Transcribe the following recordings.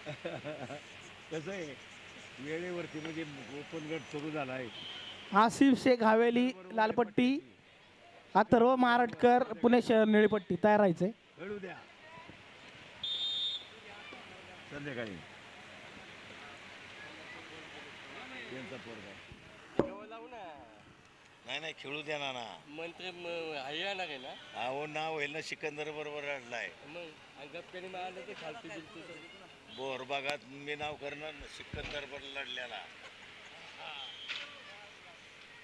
कसं आहे वेळेवरती म्हणजे ओपन गट सुरू झाला आहे. आसिफ शेख हवेली लालपट्टी अथर्व महाराटकर पुणे शहर निळीपट्टी तयार राहायचंय खेळू द्या. संध्याकाळी. त्यांचा पोरगा. नाही नाही खेळू द्या ना ना मंत्री हे येणार आहे ना? अहो नाव होईल ना सिकंदर बरोबर रडलाय. मग आणि गप्प्याने मारलं तर खालती बिलती बोर भागात मी नाव करणार ना सिकंदर बरोबर लढल्याला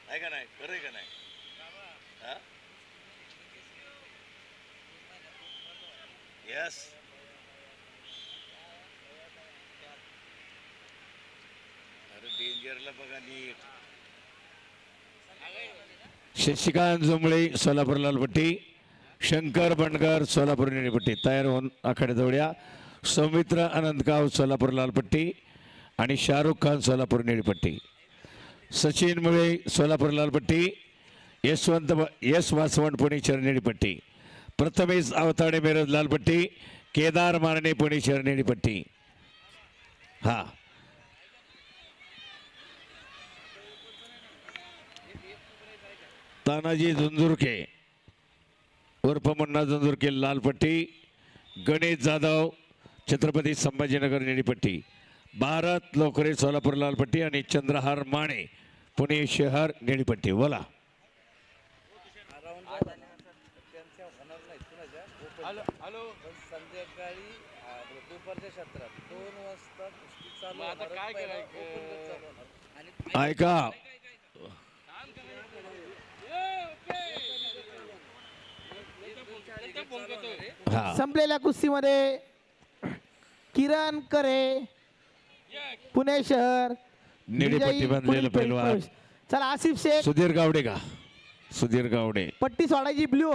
आहे का नाही? खरं का नाही? हा? यस अरे डेंजरला बघा नीट. शशिकांत जुंबळे सोलापूर लालपट्टी. शंकर बंडकर सोलापूर निळीपट्टी. तयार होऊन आखाड्याजवळ या सौमित्र अनंतगाव सोलापूर लालपट्टी आणि शाहरुख खान सोलापूर निळपट्टी. सचिन मुळे सोलापूर लालपट्टी. यशवंत यश वासवण पुणे शहर प्रथमेश अवताडे मिरज लालपट्टी. केदार मारणे पुणे शहर निळीपट्टी. हा. तानाजी झुंझुरके. उर्फ मुन्ना झुंझुरके लालपट्टी. गणेश जाधव. छत्रपती संभाजीनगर निळीपट्टी भारत लोकरे सोलापूर लालपट्टी आणि चंद्रहार माने पुणे शहर निळीपट्टी. बोला. Hello hello. संध्याकाळी दुपारच्या दोन वाजता कुस्ती चालू आता काय करायचं? ऐका. हा. संपलेल्या कुस्तीमध्ये किरण करे. पुणे शहर. विजयी पैलवान. चला आसिफ शेख. सुधीर गावडे का? सुधीर गावडे. पट्टी सोडायची ब्ल्यू.